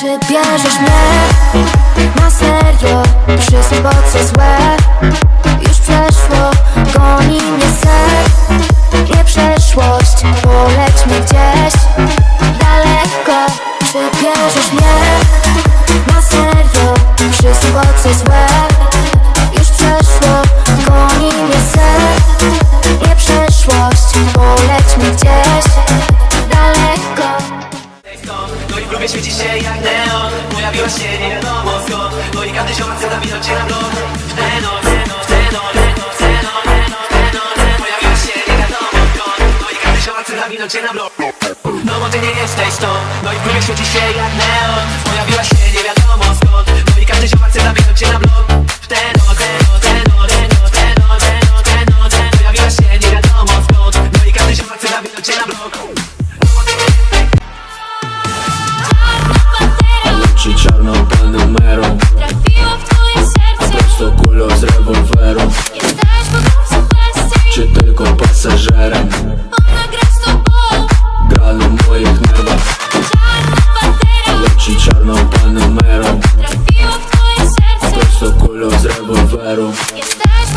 Czy bierzesz mnie na serio? Wszystko co złe. Już przeszło Goni mnie sen, nie przeszłość Polećmy gdzieś. Daleko Czy bierzesz mnie na serio? Wszystko co złe. Już przeszło Goni mnie sen, nie przeszłość Polećmy gdzieś w klubie świeci się jak neon. Pojawiła się nie wiadomo skąd. No i każdy ziomek chce zawinąć cię na blok W tę noc, w tę noc, Pojawiła się nie wiadomo skąd. No i każdy ziomek chce zawinąć cię na blok No bo ty nie jesteś stąd No i w klubie świeci się jak neon. Pojawiła się nie wiadomo skąd. No i każdy ziomek chce zawinąć cię na blok пасажирам Вона гра з тобою Гра на моїх нервах Чорна пантера Лечі чорного паномером Трафів в твоє серце. Просто кулю з револьверу. Я стаєш